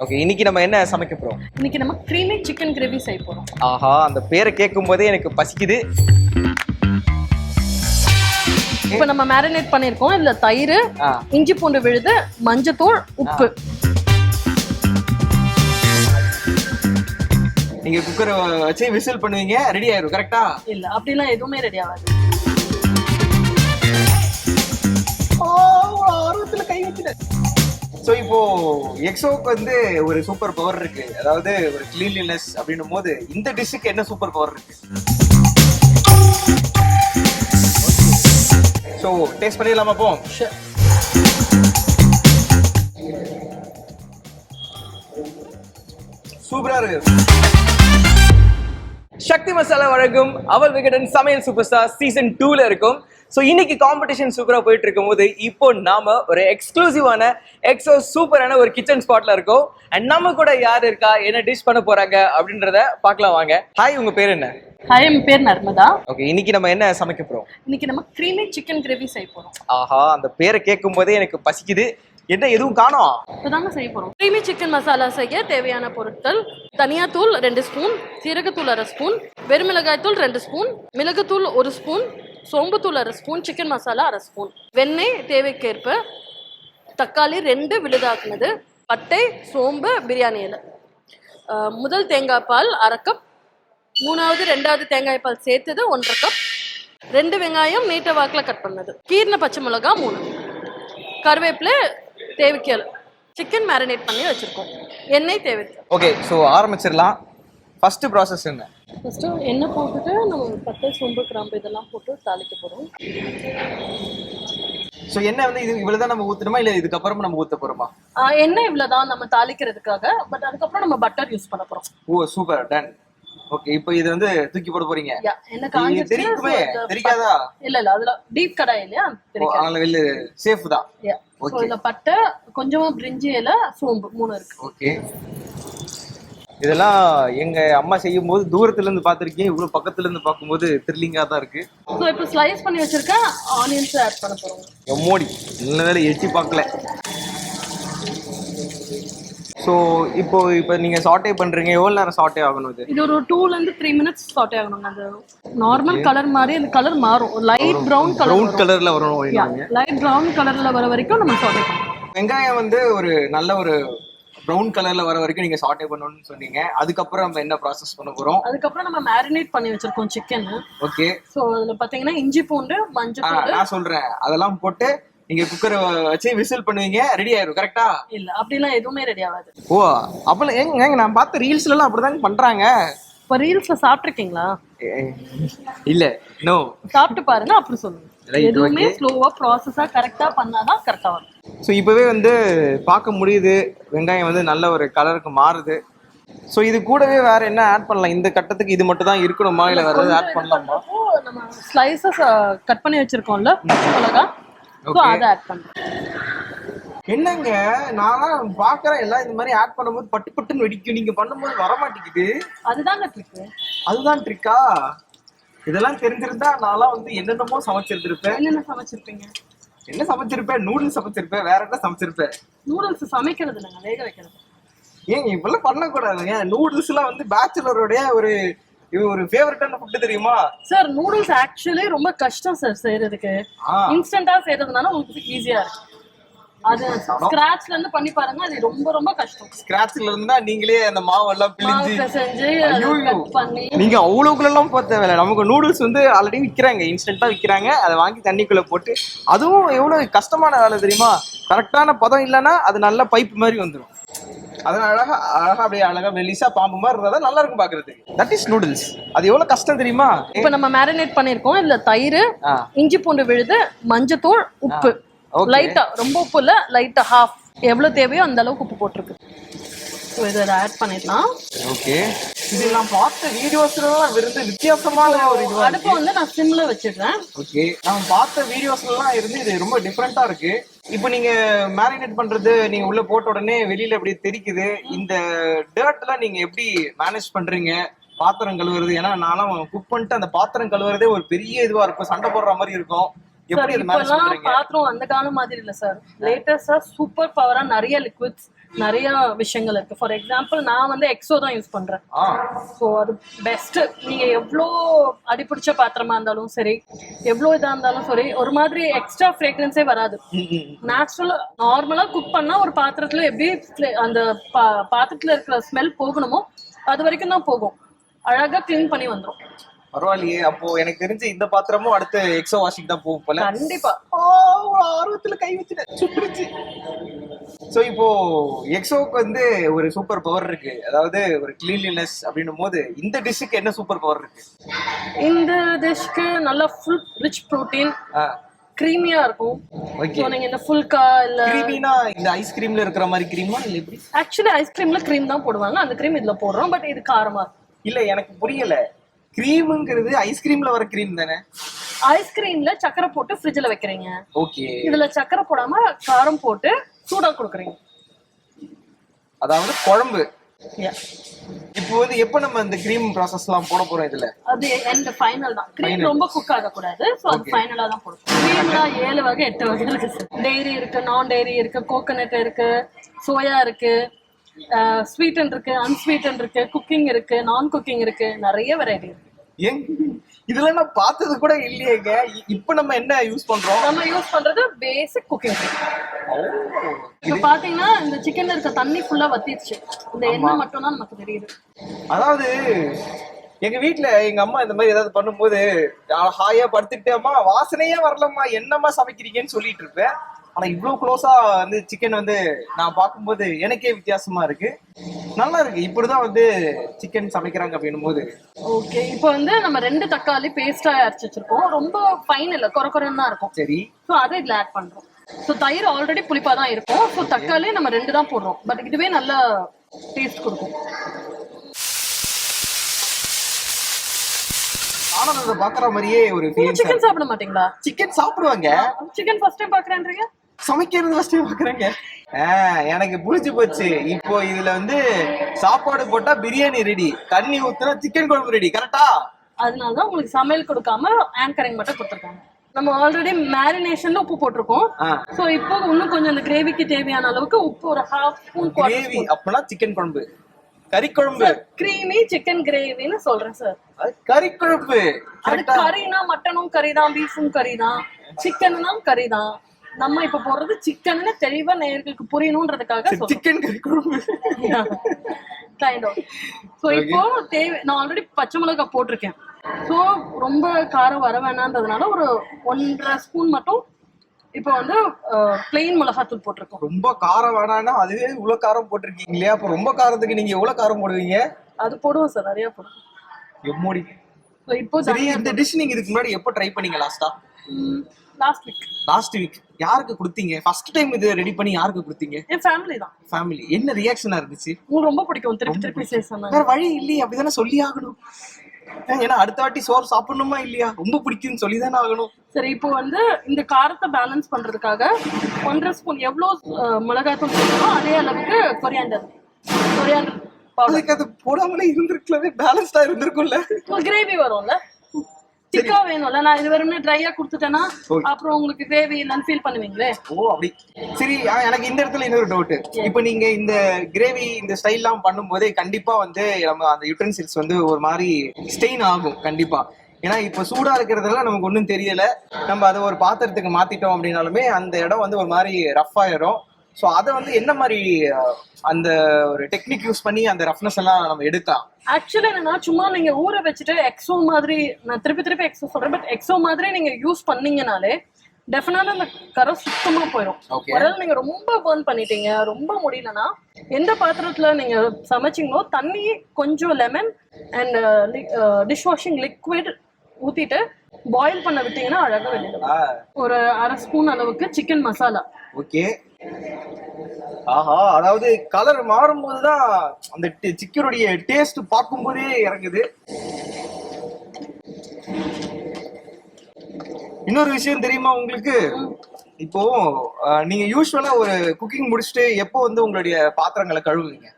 Okay இன்னைக்கு நம்ம என்ன சமைக்க போறோம்? இன்னைக்கு நம்ம க்ரீமி சிக்கன் கிரேவி செய்ய போறோம். ஆஹா அந்த பேரை கேட்கும் போதே எனக்கு பசிக்குது. இப்போ நம்ம மேரினேட் பண்ணியிருக்கோம் இதுல தயிர் இஞ்சி பூண்டு விழுது மஞ்சத்தூள் உப்பு. நீங்க குக்கரை வச்சு விசில் பண்ணுவீங்க ரெடி ஆயிரும் கரெக்டா இல்ல அப்படிலாம் எதுவுமே ரெடி ஆகாது. ஸோ இப்போ எக்ஸோக்கு வந்து ஒரு சூப்பர் பவர் இருக்கு. அதாவது ஒரு கிளீன்லினஸ் அப்படின்னும் போது இந்த டிஷ்ஷுக்கு என்ன சூப்பர் பவர் இருக்கு? ஸோ டேஸ்ட் பண்ணிடலாமா Sure. சூப்பரா இருக்கு. சக்தி மசாலா வழங்கும் அவல் விகடன் சமையல் சூப்பர் ஸ்டார் சீசன் டூல இருக்கும். ஸோ இன்னைக்கு காம்படிஷன் சூப்பரா போயிட்டு இருக்கும்போது இப்போ நாம ஒரு எக்ஸ்க்ளூசிவான எக்ஸோ சூப்பரான ஒரு கிச்சன் ஸ்பாட்ல இருக்கோம். அண்ட் நம்ம கூட யார் இருக்கா? என்ன டிஷ் பண்ண போறாங்க? அப்படின்றத பார்க்கலாம் வாங்க. ஹாய் உங்க பேர் என்ன? ஹாய் என் பேர் நர்மதா. ஓகே இன்னைக்கு நம்ம என்ன சமைக்க போறோம்? இன்னைக்கு நம்ம க்ரீமி சிக்கன் கிரேவி செய்ய போறோம். ஆஹா அந்த பேரை கேட்கும் போதே எனக்கு பசிக்குது. என்ன எதுவும் காணோம்? இப்போதாங்க செய்ய போறோம். க்ரீமி சிக்கன் மசாலா செய்ய தேவையான பொருட்கள் தனியாத்தூள் ரெண்டு ஸ்பூன் சீரகத்தூள் அரை ஸ்பூன் வெறுமிளகாய் தூள் ரெண்டு ஸ்பூன் மிளகுத்தூள் ஒரு ஸ்பூன் சோம்புத்தூள் அரை ஸ்பூன் சிக்கன் மசாலா அரை ஸ்பூன். வெண்ணெய் தேவைக்கேற்ப தக்காளி ரெண்டு விழுதாக்குனது பட்டை சோம்பு பிரியாணி இலை. முதல் தேங்காய் பால் அரை கப் மூணாவது ரெண்டாவது தேங்காய் பால் சேர்த்தது ஒன்றரை கப் ரெண்டு வெங்காயம் நீட்ட வாக்கில் கட் பண்ணது. கீர்ன பச்சை மிளகா மூணு. கருவேப்பிலை தேவைக்கு சிக்கன் மேரினேட் பண்ணி வச்சுருக்கோம். எண்ணெய் தேவை ஓகே ஸோ ஆரம்பிச்சிடலாம். ஃபர்ஸ்ட் ப்ராசஸ் என்ன? ஃபஸ்ட்டு எண்ணெய் போட்டுட்டு நம்ம பட்டை சோம்பு கிராம்பு இதெல்லாம் போட்டு தாளிக்க போகிறோம் ஸோ என்ன வந்து இது இவ்வளவுதான் நம்ம ஊத்தணுமா? இல்ல இதுக்கப்புறம் நம்ம ஊத்த போறோமா? எண்ணெய் இவ்வளோ தான் நம்ம தாளிக்கிறதுக்காக பட் அதுக்கப்புறம் நம்ம பட்டர் யூஸ் பண்ண போகிறோம் ஓ சூப்பர் டன் ஓகே இப்போ இது வந்து தூக்கி போட போறீங்க? காஞ்சிருச்சு தெரியுமே? தெரியாதா இல்ல இல்ல அதுல டீப் கடாய் இல்லையா? அதனால வெளில சேஃப் தான். ஸோ இதுல பட்டை கொஞ்சமா பிரிஞ்சி இலை சோம்பு மூணு இருக்கு. ஓகே இதெல்லாம் எங்க அம்மா செய்யும் போது தூரத்துல இருந்து பார்த்திருக்கேன் இவ்வளவு பக்கத்துல இருந்து பார்க்கும்போது த்ரில்லிங்கா தான் இருக்கு. ஸோ இப்போ ஸ்லைஸ் பண்ணி வச்சிருக்கேன் ஆனியன்ஸ் ஆட் பண்ண போறோம். எம்மோடி நல்ல வேலை எட்டி பார்க்கல. ஸோ இப்போ இப்போ நீங்க சாட்டே பண்றீங்க. எவ்வளவு நேரம் சாட்டே ஆகணும் இது? இது ஒரு டூல இருந்து த்ரீ மினிட்ஸ் சாட்டே ஆகணுங்க. அந்த நார்மல் கலர் மாதிரி அந்த கலர் மாறும். லைட் ப்ரௌன் கலர் ப்ரௌன் கலர்ல வரணும் அப்படின்னாங்க. லைட் ப்ரௌன் கலர்ல வர வரைக்கும் நம்ம சாட்டே பண்ணணும் வெங்காயம் வந்து ஒரு நல்ல ஒரு ப்ரௌன் கலர்ல வர வரைக்கும் நீங்க சாட்டே பண்ணணும்னு சொன்னீங்க. அதுக்கப்புறம் நம்ம என்ன ப்ராசஸ் பண்ண போறோம்? அதுக்கப்புறம் நம்ம மேரினேட் பண்ணி வச்சிருக்கோம் சிக்கன் ஓகே ஸோ அதுல பாத்தீங்கன்னா இஞ்சி பூண்டு மஞ்சள் நான் சொல்றேன். அதெல்லாம் போட்டு நீங்க குக்கரை வச்சு விசில் பண்ணுவீங்க? ரெடி ஆயிரும் கரெக்டா இல்ல அப்படிலாம் எதுவுமே ரெடி ஆகாது. ஓ அப்பல எங்க எங்க நான் பார்த்த ரீல்ஸ்ல எல்லாம் அப்படிதாங்க பண்றாங்க. இப்போ ரீல்ஸ்ல சாப்பிட்ருக்கீங்களா ஏ, இல்ல நோ சாப்பிட்டு பாருங்க அப்புறம் சொல்லுங்க. எதுவுமே ஸ்லோவா ப்ராசஸா கரெக்டா பண்ணாதான் கரெக்டா வரும். ஸோ இப்போவே வந்து பார்க்க முடியுது. வெங்காயம் வந்து நல்ல ஒரு கலருக்கு மாறுது. ஸோ இது கூடவே வேற என்ன ஆட் பண்ணலாம்? இந்த கட்டத்துக்கு இது மட்டும் தான் இருக்கணுமா? இல்ல வேற ஏதாவது ஆட் பண்ணலாமா? நம்ம ஸ்லைசஸ் கட் பண்ணி வச்சிருக்கோம்ல மிளகா ஸோ அதை ஆட் பண்றோம் என்னங்க? நான் பாக்குறேன். எல்லாம் இந்த மாதிரி ஆட் பண்ணும்போது பட்டு பட்டுன்னு வெடிக்கும். நீங்க பண்ணும்போது வர மாட்டேங்குது அதுதாங்க ட்ரிக்கு அதுதான் ட்ரிக்கா இதெல்லாம் தெரிஞ்சிருந்தா நான்லாம் வந்து என்னென்னமோ சமைச்சிருந்திருப்பேன். என்னென்ன சமைச்சிருப்பீங்க? என்ன சமைச்சிருப்பேன்? நூடுல்ஸ் சமைச்சிருப்பேன். வேற என்ன சமைச்சிருப்பேன்? நூடுல்ஸ் சமைக்கிறது இல்லைங்க வேக வைக்கிறது. ஏங்க இப்பெல்லாம் பண்ணக்கூடாதுங்க. நூடுல்ஸ் எல்லாம் வந்து பேச்சுலருடைய ஒரு இது ஒரு ஃபேவரட்டான ஃபுட்டு தெரியுமா? சார் நூடுல்ஸ் ஆக்சுவலி ரொம்ப கஷ்டம் சார் செய்யறதுக்கு ஆ. இன்ஸ்டன்டா செய்யறதுனால உங்களுக்கு ஈஸியா இருக்கு. அது ஸ்கிராச்ல இருந்து பண்ணி பாருங்க அது ரொம்ப ரொம்ப கஷ்டம். ஸ்கிராச்ல இருந்தா நீங்களே அந்த மாவு பிழிஞ்சு பிசைஞ்சு ஐயோ. கட் பண்ணி. நீங்க அவ்வளவுக்குள்ளெல்லாம் போக தேவையில்ல. நமக்கு நூடுல்ஸ் வந்து ஆல்ரெடி விற்கிறாங்க இன்ஸ்டன்ட்டா விற்கிறாங்க அதை வாங்கி தண்ணிக்குள்ள போட்டு அதுவும் எவ்வளவு கஷ்டமான வேலை தெரியுமா? கரெக்டான பதம் இல்லைன்னா அது நல்ல பைப் மாதிரி வந்துடும் அதனால அழகா அழகா அப்படியே அழகா மெலிசா பாம்பு மாதிரி இருந்தா நல்லா இருக்கும் பாக்குறதுக்கு. தட் இஸ் நூடுல்ஸ் அது எவ்வளவு கஷ்டம் தெரியுமா? இப்போ நம்ம மேரினேட் பண்ணிருக்கோம். இதுல தயிர் இஞ்சி பூண்டு விழுது மஞ்சத்தூள் உப்பு. லைட்டா ரொம்ப உப்பு இல்ல லைட்டா ஹாஃப் எவ்வளவு தேவையோ அந்த அளவுக்கு உப்பு போட்டிருக்கு. இதை ஆட் பண்ணிடலாம். ஓகே இது நான் பார்த்த வீடியோஸ்லாம் இருந்து வித்தியாசமான ஒரு இதுவா அடுப்பு வந்து நான் சிம்ல வச்சிடுறேன். ஓகே நான் பார்த்த வீடியோஸ்லாம் இருந்து இது ரொம்ப டிஃப்ரெண்டா இருக்கு. இப்போ நீங்க மேரினேட் பண்றது நீங்க உள்ள போட்ட உடனே வெளியில அப்படி தெரிக்குது. இந்த டர்ட்லாம் நீங்க எப்படி மேனேஜ் பண்றீங்க? பாத்திரம் கழுவுறது ஏன்னா நான்லாம் குக் பண்ணிட்டு அந்த பாத்திரம் கழுவுறதே ஒரு பெரிய இதுவா இருக்கும். சண்டை போடுற மாதிரி இருக்கும். எப்படி பாத்திரம் அந்த காலம் மாதிரி இல்ல சார் லேட்டஸ்டா சூப்பர் பவரா நிறைய லிக்விட்ஸ் நிறைய விஷயங்கள் இருக்கு. ஃபார் எக்ஸாம்பிள் நான் வந்து எக்ஸோ தான் யூஸ் பண்றேன். ஸோ அது பெஸ்ட் நீங்க எவ்வளோ அடிப்பிடிச்ச பாத்திரமா இருந்தாலும் சரி எவ்வளோ இதா இருந்தாலும் சரி ஒரு மாதிரி எக்ஸ்ட்ரா ஃப்ரேக்ரன்ஸே வராது. நேச்சுரலா நார்மலா குக் பண்ணா ஒரு பாத்திரத்துல எப்படி அந்த பா- பாத்திரத்துல இருக்கிற ஸ்மெல் போகணுமோ அது வரைக்கும் தான் போகும். அழகா க்ளீன் பண்ணி வந்துரும். பரவாயில்லையே. அப்போ எனக்கு தெரிஞ்சு இந்த பாத்திரமும் அடுத்து எக்ஸோ வாஷிங் தான் போகும் போல. கண்டிப்பா. ஆ, ஒரு ஆர்வத்துல கை வச்சுட்டேன். சோ இப்போ எக்ஸோக்கு வந்து ஒரு சூப்பர் பவர் இருக்கு. அதாவது ஒரு கிளீன்லினஸ் அப்படின்னும் போது இந்த டிஷ்ஷுக்கு என்ன சூப்பர் பவர் இருக்கு? இந்த டிஷ்க்கு நல்லா ஃபுல் ரிச் ப்ரோட்டீன் க்ரீமியா இருக்கும். ஓகே ஸோ நீங்க இந்த ஃபுல்கா இல்ல கிரீமினா இந்த ஐஸ்கிரீம்ல இருக்கிற மாதிரி கிரீமா இல்ல எப்படி? ஆக்சுவலி ஐஸ்கிரீம்ல க்ரீம் தான் போடுவாங்க. அந்த க்ரீம் இதுல போடுறோம். பட் இது காரமா இல்ல எனக்கு புரியல. கிரீமுங்கிறது ஐஸ்கிரீம்ல வர கிரீம் தானே? ஐஸ்கிரீம்ல சக்கரை போட்டு ஃப்ரிட்ஜ்ல வைக்கிறீங்க. ஓகே இதுல சக்கரை போடாம காரம் போட்டு சூடா கொடுக்குறீங்க. அதாவது குழம்பு. இப்போ வந்து எப்ப நம்ம இந்த கிரீம் ப்ராசஸ் எல்லாம் போட போறோம் இதுல? அது எண்ட் ஃபைனல் தான். க்ரீம். ரொம்ப குக் ஆக கூடாது ஸோ அது ஃபைனலா தான் போடும் க்ரீம்ல ஏழு வகை எட்டு வகை இருக்கு. சார் டெய்ரி இருக்கு நான் டெய்ரி இருக்கு கோகோனட் இருக்கு சோயா இருக்கு ஸ்வீட்டன் இருக்கு அன்ஸ்வீட்டன் இருக்கு குக்கிங் இருக்கு நான் குக்கிங் இருக்கு. நிறைய வெரைட்டி இருக்கு. இதெல்லாம் நான் பார்த்தது கூட இல்லையேங்க. இப்ப நம்ம என்ன யூஸ் பண்றோம்? நம்ம யூஸ் பண்றது பேசிக் குக்கிங் இப்ப பாத்தீங்கன்னா இந்த சிக்கன்ல இருக்க தண்ணி ஃபுல்லா வத்திடுச்சு இந்த எண்ணெய் மட்டும் தான் நமக்கு தெரியுது. அதாவது எங்க வீட்ல எங்க அம்மா இந்த மாதிரி ஏதாவது பண்ணும்போது ஹாயா படுத்துட்டு அம்மா வாசனையே வரலம்மா என்னம்மா சமைக்கிறீங்கன்னு சொல்லிட்டு இருப்பேன். ஆனா இவ்வளவு க்ளோஸா வந்து சிக்கன் வந்து நான் பார்க்கும்போது எனக்கே வித்தியாசமா இருக்கு. நல்லா இருக்கு. இப்படிதான் வந்து சிக்கன் சமைக்கிறாங்க அப்படின்னும் போது ஓகே இப்போ வந்து நம்ம ரெண்டு தக்காளி பேஸ்டா அரைச்சு வச்சிருக்கோம். ரொம்ப ஃபைன் இல்ல. குறை குறைன்னு தான் இருக்கும். சரி. ஸோ அதை இதுல ஆட் பண்றோம். ஸோ தயிர் ஆல்ரெடி புளிப்பா தான் இருக்கும். ஸோ தக்காளி நம்ம ரெண்டு தான் போடுறோம். பட் இதுவே நல்ல டேஸ்ட் கொடுக்கும். ஆனா அதை பாக்குற மாதிரியே ஒரு சிக்கன் சாப்பிட மாட்டீங்களா? சிக்கன் சாப்பிடுவாங்க. சிக்கன் ஃபர்ஸ்ட் டைம் பாக்குறேன்றீங்க சமைக்கிறது ஃபர்ஸ்ட் பாக்குறேங்க. எனக்கு புரிஞ்சு போச்சு. இப்போ இதுல வந்து சாப்பாடு போட்டா பிரியாணி ரெடி தண்ணி ஊத்துனா சிக்கன் குழம்பு ரெடி கரெக்டா அதனால தான் உங்களுக்கு சமையல் கொடுக்காம ஆங்கரிங் மட்டும் கொடுத்துருக்காங்க. நம்ம ஆல்ரெடி மேரினேஷன்ல உப்பு போட்டிருக்கோம். ஸோ இப்போ இன்னும் கொஞ்சம் இந்த கிரேவிக்கு தேவையான அளவுக்கு உப்பு ஒரு ஹாஃப் ஸ்பூன் கிரேவி அப்பனா சிக்கன் குழம்பு. கறி குழம்பு. கிரீமி சிக்கன் கிரேவின்னு சொல்றேன் சார் கறி குழம்பு. அது கறினா மட்டனும் கறி தான் பீஃபும் கறி தான் சிக்கனும் கறி தான் நம்ம இப்ப போடுறது சிக்கன்னு தெளிவா நேயர்களுக்கு புரியணுன்றதுக்காக சொல்றோம். சிக்கன் கறி குழம்பு கைண்ட் ஆஃப் ஸோ இப்போ தேவை நான் ஆல்ரெடி பச்சை மிளகாய் போட்டிருக்கேன். ஸோ ரொம்ப காரம் வர வேணான்றதுனால ஒரு ஒன்றரை ஸ்பூன் மட்டும் இப்போ வந்து பிளெயின் மிளகாத்தூள் போட்டிருக்கோம். ரொம்ப காரம் வேணாம்னா அதுவே இவ்வளவு காரம் போட்டிருக்கீங்க இல்லையா அப்ப ரொம்ப காரத்துக்கு நீங்க எவ்வளவு காரம் போடுவீங்க? அது போடுவோம் சார் நிறைய போடுவோம். எம்மோடி. இப்போ சரி இந்த டிஷ் நீங்க இதுக்கு முன்னாடி எப்போ ட்ரை பண்ணீங்க லாஸ்டா லாஸ்ட் வீக் லாஸ்ட் வீக் யாருக்கு கொடுத்தீங்க? ஃபர்ஸ்ட் டைம் இது ரெடி பண்ணி யாருக்கு கொடுத்தீங்க? என் ஃபேமிலி தான். ஃபேமிலி என்ன ரியாக்ஷனா இருந்துச்சு? உங்களுக்கு ரொம்ப பிடிக்கும். திருப்பி திருப்பி சொன்னாங்க வேற வழி இல்லையே அப்படிதானே சொல்லி ஆகணும். ஏன், ஏன்னா அடுத்த வாட்டி சோறு சாப்பிடணுமா இல்லையா? ரொம்ப பிடிக்கும்னு சொல்லி தானே ஆகணும். சரி இப்போ வந்து இந்த காரத்தை பேலன்ஸ் பண்றதுக்காக ஒன்றரை ஸ்பூன் எவ்வளோ அஹ், மிளகாய்த்தூள் போடணும் அதே அளவுக்கு கொரியாண்டர் கொரியாண்டர் அதுக்கு அது போடாமலே இருந்திருக்கலாமே. பேலன்ஸ்டா இருந்திருக்கும்ல. கிரேவி வரும்ல. திக்கா வேணும்ல நான் இது வெறுமனே ட்ரையா கொடுத்துட்டேன்னா. அப்புறம் உங்களுக்கு கிரேவி இல்லைன்னு ஃபீல் பண்ணுவீங்களே? ஓ அப்படி. சரி எனக்கு இந்த இடத்துல இன்னொரு டவுட் இப்போ நீங்க இந்த கிரேவி இந்த ஸ்டைல்லாம் பண்ணும்போதே கண்டிப்பா வந்து நம்ம அந்த யூட்டன்சில்ஸ் வந்து ஒரு மாதிரி ஸ்டெயின் ஆகும் கண்டிப்பா. ஏன்னா இப்போ சூடா இருக்கிறதுல நமக்கு ஒன்றும் தெரியல. நம்ம அதை ஒரு பாத்திரத்துக்கு மாத்திட்டோம் அப்படின்னாலுமே அந்த இடம் வந்து ஒரு மாதிரி ரஃப் ஆயிரும். ஸோ அதை வந்து என்ன மாதிரி அந்த ஒரு டெக்னிக் யூஸ் பண்ணி அந்த ரஃப்னஸ் எல்லாம் நம்ம எடுக்கலாம் ஆக்சுவலி என்னன்னா சும்மா நீங்க ஊற வச்சுட்டு எக்ஸோ மாதிரி நான் திருப்பி திருப்பி எக்ஸோ சொல்றேன் பட் எக்ஸோ மாதிரி நீங்க யூஸ் பண்ணீங்கனாலே டெஃபினட்டா அந்த கரை சுத்தமா போயிடும். ஒருவேளை நீங்க ரொம்ப பர்ன் பண்ணிட்டீங்க ரொம்ப முடியலன்னா எந்த பாத்திரத்துல நீங்க சமைச்சீங்களோ தண்ணி கொஞ்சம் lemon and dish washing liquid ஊத்திட்டு பாயில் பண்ண விட்டீங்கன்னா அழகா வெளியில. ஒரு அரை ஸ்பூன் அளவுக்கு சிக்கன் மசாலா ஓகே ஆஹா அதாவது கலர் மாறும்போது தான் அந்த சிக்கனுடைய டேஸ்ட் பார்க்கும்போதே இறங்குது. இன்னொரு விஷயம் தெரியுமா உங்களுக்கு? இப்போ நீங்க யூஸ்வலா ஒரு குக்கிங் முடிச்சுட்டு எப்போ வந்து உங்களுடைய பாத்திரங்களை கழுவுவீங்க?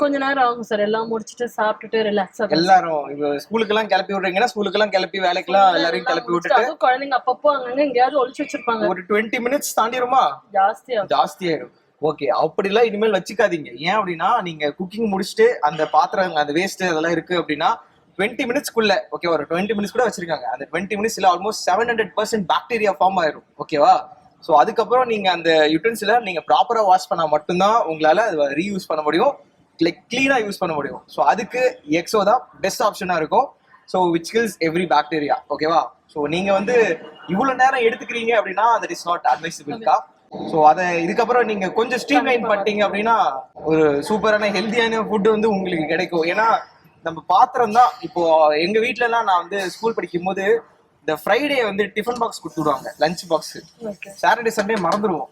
கொஞ்ச நேரம் ஆகும் சார். எல்லாம் முடிச்சுட்டு சாப்பிட்டுட்டு ரிலாக்ஸ் ஆகும் எல்லாரும் இப்போ ஸ்கூலுக்கு எல்லாம் கிளப்பி விடுறீங்கன்னா ஸ்கூலுக்கு எல்லாம் கிளப்பி வேலைக்கெல்லாம் எல்லாரையும் கிளப்பி விட்டுட்டு? குழந்தைங்க அப்பப்போ அங்கங்க எங்கேயாவது ஒளிச்சு வச்சிருப்பாங்க. ஒரு டுவெண்ட்டி மினிட்ஸ் தாண்டிருமா ஜாஸ்தியா ஜாஸ்தியாயிரும் ஓகே அப்படிலாம் இனிமேல் வச்சுக்காதீங்க. ஏன் அப்படின்னா நீங்க குக்கிங் முடிச்சுட்டு அந்த பாத்திரம் அந்த வேஸ்ட் அதெல்லாம் இருக்கு அப்படின்னா டுவெண்ட்டி மினிட்ஸ்க்குள்ள ஓகே ஒரு டுவெண்ட்டி மினிட்ஸ் கூட வச்சிருக்காங்க. அந்த டுவெண்ட்டி மினிட்ஸ்ல almost seven hundred percent bacteria form ஆயிரும். ஓகேவா ஸோ அதுக்கப்புறம் நீங்க அந்த யூட்டன்சில நீங்க ப்ராப்பரா வாஷ் பண்ணா மட்டும்தான் உங்களால அதை ரீயூஸ் பண்ண முடியும். லைக் கிளீனா யூஸ் பண்ண முடியும். ஸோ அதுக்கு எக்ஸோ தான் பெஸ்ட் ஆப்ஷனா இருக்கும். So which kills every bacteria ஓகேவா ஸோ நீங்க வந்து இவ்வளவு நேரம் எடுத்துக்கிறீங்க அப்படின்னா தட் இஸ் நாட் அட்வைசபிள்கா ஸோ அதை இதுக்கப்புறம் நீங்க கொஞ்சம் ஸ்ட்ரீம்லைன் பண்ணிட்டீங்க அப்படின்னா ஒரு சூப்பரான ஹெல்த்தியான ஃபுட் வந்து உங்களுக்கு கிடைக்கும். ஏன்னா நம்ம பாத்திரம் தான். இப்போ எங்க வீட்ல எல்லாம் நான் வந்து ஸ்கூல் படிக்கும் போது இந்த ஃப்ரைடே வந்து டிஃபன் பாக்ஸ் கொடுத்துடுவாங்க. லஞ்ச் பாக்ஸ் சாட்டர்டே சண்டே மறந்துடுவோம்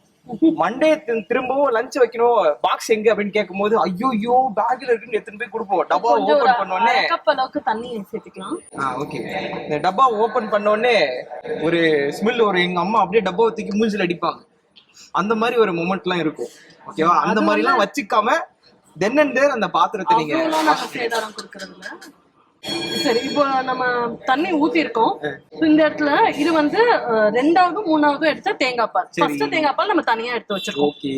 மண்டே திரும்பவும் லஞ்ச் வைக்கணும். பாக்ஸ் எங்க அப்படின்னு கேட்கும்போது ஐயோ ஐயோ பேக்ல இருக்குன்னு எடுத்துன்னு போய் கொடுப்போம். டப்பா ஓபன் பண்ணோடனே கப் அளவுக்கு தண்ணி சேர்த்துக்கலாம். ஆ ஓகே இந்த டப்பா ஓபன் பண்ணோடனே ஒரு ஸ்மெல் ஒரு எங்க அம்மா அப்படியே டப்பாவை தூக்கி மூஞ்சில அடிப்பாங்க. அந்த மாதிரி ஒரு மொமெண்ட்லாம் இருக்கும். ஓகேவா அந்த மாதிரிலாம் வச்சுக்காம தென் அண்ட் தேர் அந்த பாத்திரத்தை நீங்க சரி இப்போ நம்ம தண்ணி ஊத்திருக்கோம் So, இந்த இடத்துல இது வந்து ரெண்டாவது மூணாவது எடுத்த தேங்காய் பால். ஃபர்ஸ்ட் தேங்காய் பால் நம்ம தனியா எடுத்து வச்சிருக்கோம். ஓகே.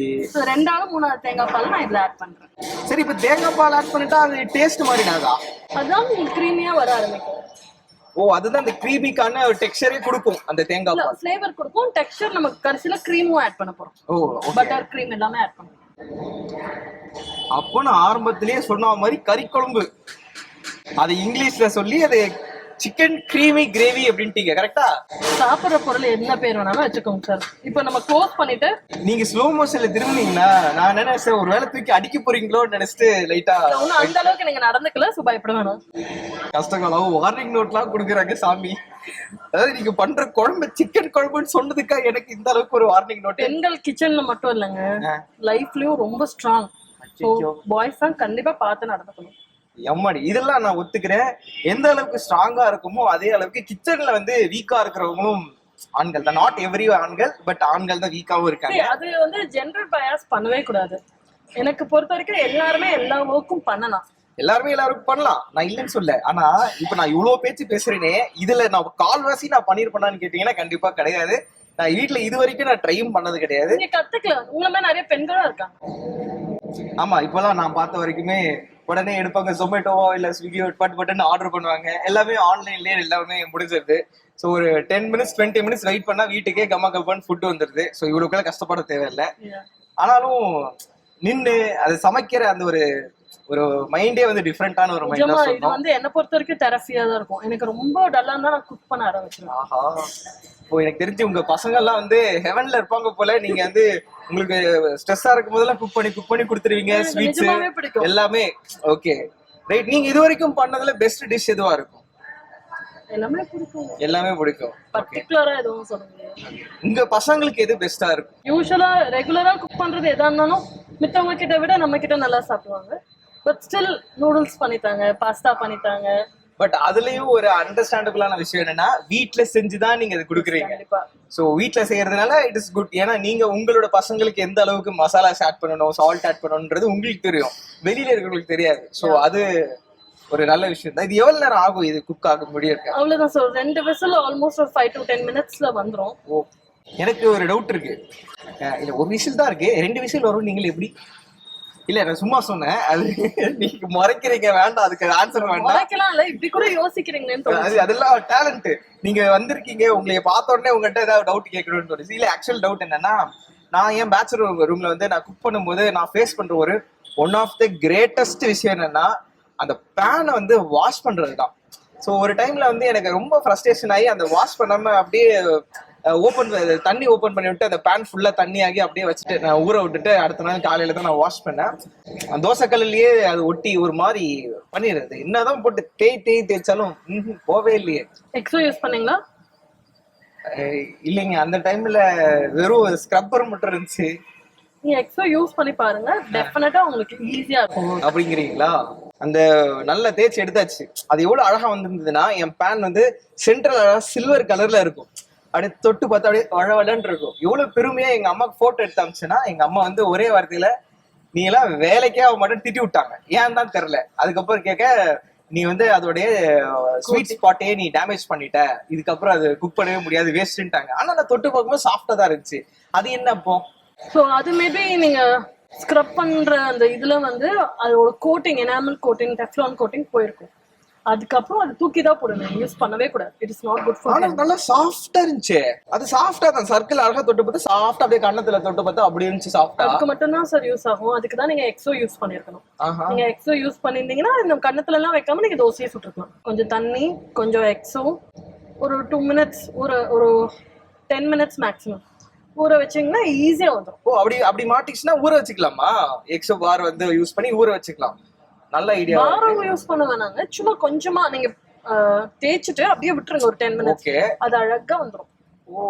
ரெண்டாவது மூணாவது தேங்காய் பால் நான் இதுல ஆட் பண்றேன். சரி இப்ப தேங்காய் பால் ஆட் பண்ணிட்டா அது டேஸ்ட் மாறிடாதா? அதான் உங்களுக்கு கிரீமியா வர ஆரம்பிக்கும். ஓ அதுதான் அந்த கிரீமிக்கான ஒரு டெக்ஸ்சரே கொடுக்கும் அந்த தேங்காய் பால். ஃபிளேவர் கொடுக்கும் டெக்ஸ்சர் நமக்கு கடைசியில கிரீமும் ஆட் பண்ண போறோம். ஓ பட்டர் கிரீம் எல்லாமே ஆட் பண்ணுவோம் அப்போ நான் ஆரம்பத்திலேயே சொன்ன மாதிரி கறி குழம்பு. அது இங்கிலீஷ்ல சொல்லி அது சிக்கன் கிரீமி கிரேவி அப்படின்ட்டீங்க கரெக்டா சாப்பிடுற பொருள் என்ன பேர் வேணாலும் வச்சுக்கோங்க சார். இப்போ நம்ம க்ளோஸ் பண்ணிட்டு நீங்க ஸ்லோ மோஷன்ல திரும்பினீங்கன்னா நான் நினைச்சேன் ஒரு வேளை தூக்கி அடிக்க போறீங்களோன்னு நினைச்சிட்டு லைட்டா ஒன்னும் அந்த அளவுக்கு நீங்க நடந்துக்கல சோ பயப்பட வேணாம். கஷ்டகாலம் வார்னிங் நோட்லாம் கொடுக்குறாங்க சாமி. அதாவது நீங்க பண்ற குழம்பு சிக்கன் குழம்புன்னு சொன்னதுக்கா எனக்கு இந்த அளவுக்கு ஒரு வார்னிங் நோட் பெண்கள் கிச்சன்ல மட்டும் இல்லைங்க. லைஃப்லயும் ரொம்ப ஸ்ட்ராங். பாய்ஸ் தான் கண்டிப்பா பார்த்து நடந்துக்கணும். எம்மாடி இதெல்லாம் நான் ஒத்துக்கிறேன். எந்த அளவுக்கு ஸ்ட்ராங்கா இருக்குமோ அதே அளவுக்கு கிச்சன்ல வந்து வீக்கா இருக்கிறவங்களும் ஆண்கள் தான். நாட் எவ்ரி ஆண்கள் பட் ஆண்கள் தான் வீக்காவும் இருக்காங்க. அது வந்து ஜென்ரல் பயாஸ் பண்ணவே கூடாது. எனக்கு பொறுத்த வரைக்கும் எல்லாருமே எல்லா ஒர்க்கும் பண்ணலாம். எல்லாருமே எல்லாருக்கும் பண்ணலாம். நான் இல்லைன்னு சொல்ல ஆனா இப்ப நான் இவ்வளவு பேச்சு பேசுறேனே இதுல நான் கால்வாசி நான் பண்ணிருப்பேனான்னு கேட்டீங்கன்னா கண்டிப்பா கிடையாது. நான் வீட்ல இது வரைக்கும் நான் ட்ரையும் பண்ணது கிடையாது. நீங்க கத்துக்கலாம் உங்களை மாதிரி நிறைய பெண்களும் இருக்காங்க. ஆமா இப்பெல்லாம் நான் பார்த்த வரைக்குமே உடனே எடுப்பாங்க. ஜொமேட்டோவோ இல்ல ஸ்விக்கியோ பட் பட்டன் ஆர்டர் பண்ணுவாங்க. எல்லாமே ஆன்லைன்லயே எல்லாமே முடிஞ்சிருது ஸோ ஒரு ten minutes twenty minutes wait பண்ணா வீட்டுக்கே கம்மா கப்பான்னு ஃபுட் வந்துருது. ஸோ இவ்வளவுக்குள்ள கஷ்டப்பட தேவையில்லை. ஆனாலும் நின்னு அது சமைக்கிற அந்த ஒரு ஒரு மைண்டே வந்து டிஃப்ரெண்டான ஒரு மைண்ட் இது வந்து என்ன பொறுத்த வரைக்கும் தெரப்பியா தான் இருக்கும். எனக்கு ரொம்ப டல்லா இருந்தா நான் குக் பண்ண ஆரம்பிச்சிருவேன். ஆஹா. இப்போ எனக்கு தெரிஞ்சு உங்க பசங்க எல்லாம் வந்து ஹெவன்ல இருப்பாங்க போல. நீங்க வந்து உங்களுக்கு ஸ்ட்ரெஸ்ஸா இருக்கும் போதெல்லாம் குக் பண்ணி குக் பண்ணி கொடுத்துருவீங்க ஸ்வீட்ஸ் எல்லாமே. ஓகே ரைட் நீங்க இது வரைக்கும் பண்ணதுல பெஸ்ட் டிஷ் எதுவா இருக்கும்? எல்லாமே பிடிக்கும். எல்லாமே பிடிக்கும். பர்டிகுலரா எதுவும் சொல்ல முடியாது உங்க பசங்களுக்கு எது பெஸ்டா இருக்கும்? யூஸ்வலா ரெகுலரா குக் பண்றது எதா இருந்தாலும் மித்தவங்க கிட்ட விட நம்ம கிட்ட நல்லா சாப்பிடுவாங்க. பட் ஸ்டில் நூடுல்ஸ் பண்ணித்தாங்க பாஸ்தா பண்ணித்தாங்க. பட் அதுலயும் ஒரு அண்டர்ஸ்டாண்டபிளான விஷயம் என்னன்னா வீட்ல செஞ்சுதான் நீங்க அது கொடுக்குறீங்க. சோ வீட்ல செய்யறதுனால இட் இஸ் குட் ஏன்னா நீங்க உங்களோட பசங்களுக்கு எந்த அளவுக்கு மசாலாஸ் ஆட் பண்ணணும் சால்ட் ஆட் பண்ணணும்ன்றது உங்களுக்கு தெரியும். வெளியில இருக்கிறவங்களுக்கு தெரியாது. சோ அது ஒரு நல்ல விஷயம் தான். இது எவ்வளவு நேரம் ஆகும் இது குக் ஆக முடியும் அவ்வளவுதான் சார் ரெண்டு விசில் ஆல்மோஸ்ட் ஒரு ஃபைவ் டு டென் மினிட்ஸ்ல வந்துரும். ஓ எனக்கு ஒரு டவுட் இருக்கு. இல்ல ஒரு விசில் தான் இருக்கு. ரெண்டு விசில் வரும். நீங்கள் எப்படி? இல்ல நான் சும்மா சொன்னேன். அது நீங்க முறைக்கிறீங்க வேண்டாம். அதுக்கு ஆன்சர் வேண்டாம். உழைக்கலாம் இல்ல இப்படி கூட யோசிக்கிறீங்களேன்னு தோணுச்சு. அது அதெல்லாம் டேலண்ட் நீங்க வந்திருக்கீங்க உங்களை பார்த்த உடனே உங்ககிட்ட ஏதாவது டவுட் கேட்கணும்னு தோணுச்சு. இல்ல ஆக்சுவல் டவுட் என்னன்னா நான் என் பேச்சுலர் ரூம்ல வந்து நான் குக் பண்ணும்போது நான் ஃபேஸ் பண்ற ஒரு ஒன் ஆஃப் த கிரேட்டஸ்ட் விஷயம் என்னன்னா அந்த பேனை வந்து வாஷ் பண்றது தான் ஸோ ஒரு டைம்ல வந்து எனக்கு ரொம்ப ஃப்ரஸ்ட்ரேஷன் ஆகி அந்த வாஷ் பண்ணாம அப்படியே ஓப்பன் தண்ணி ஓப்பன் பண்ணி விட்டு அந்த பேன் ஃபுல்லா தண்ணி ஆகி அப்படியே வச்சுட்டு நான் ஊற விட்டுட்டு அடுத்த நாள் காலையில தான் நான் வாஷ் பண்ணேன். அந்த தோசைக்கல்லையே அது ஒட்டி ஒரு மாதிரி பண்ணிடுறது. என்னதான் போட்டு தேய் தேய் தேய்ச்சாலும் போவே இல்லையே. எக்ஸோ யூஸ் பண்ணீங்களா? இல்லைங்க. அந்த டைம்ல வெறும் ஸ்க்ரப்பர் மட்டும் இருந்துச்சு. நீங்க எக்ஸோ யூஸ் பண்ணி பாருங்க. டெஃபினட்டா உங்களுக்கு ஈஸியா இருக்கும். அப்படிங்கிறீங்களா? அந்த நல்ல தேய்ச்சி எடுத்தாச்சு. அது எவ்வளவு அழகா வந்திருந்ததுன்னா என் பேன் வந்து சென்ட்ரல் சில்வர் கலர்ல இருக்கும். அப்படியே தொட்டு பார்த்தா அப்படியே வளவலன்னு இருக்கும் எவ்வளவு பெருமையா எங்க அம்மாக்கு போட்டோ எடுத்து அமிச்சுன்னா எங்க அம்மா வந்து ஒரே வார்த்தையில நீ எல்லாம் வேலைக்கே அவ மட்டும் திட்டி விட்டாங்க. ஏன் தான் தெரியல. அதுக்கப்புறம் கேட்க நீ வந்து அதோடைய ஸ்வீட் ஸ்பாட்டையே நீ டேமேஜ் பண்ணிட்ட. இதுக்கப்புறம் அது குக் பண்ணவே முடியாது வேஸ்ட்ன்ட்டாங்க ஆனா நான் தொட்டு பார்க்கும்போது சாஃப்டா தான் இருந்துச்சு. அது என்ன அப்போ? ஸோ அது மேபி நீங்க ஸ்க்ரப் பண்ற அந்த இதுல வந்து அதோட coating enamel coating Teflon coating போயிருக்கும். அதுக்கப்புறம் அது தூக்கி தான் போடணும். யூஸ் பண்ணவே கூடாது. It is not good for நல்லா சாஃப்டா இருந்துச்சு. அது சாஃப்டா தான். சர்க்கிள் அழகா தொட்டு பார்த்து சாஃப்டா அப்படியே கண்ணத்துல தொட்டு பார்த்தா அப்படி இருந்துச்சு சாஃப்டா அதுக்கு மட்டும் தான் சார் யூஸ் ஆகும். அதுக்கு தான் நீங்க எக்ஸோ யூஸ் பண்ணிருக்கணும் நீங்க எக்ஸோ யூஸ் பண்ணிருந்தீங்கன்னா இந்த கண்ணத்துல எல்லாம் வைக்காம நீங்க தோசையை சுட்டுக்கலாம் கொஞ்சம் தண்ணி கொஞ்சம் எக்ஸோ ஒரு டூ மினிட்ஸ் ஒரு ஒரு டென் மினிட்ஸ் மேக்ஸிமம் ஊற வச்சீங்கன்னா ஈஸியா வந்துடும் ஓ அப்படி அப்படி மாட்டிச்சுன்னா ஊற வச்சுக்கலாமா? எக்ஸோ பார் வந்து யூஸ் பண்ணி ஊற வச்சுக்கலாம். நல்ல ஐடியா வாரம். யூஸ் பண்ண வேணாங்க. சும்மா கொஞ்சமா நீங்க தேய்ச்சிட்டு அப்படியே விட்டுருங்க ஒரு டென் மினிட்ஸ் அது அழகா வந்துடும் ஓ.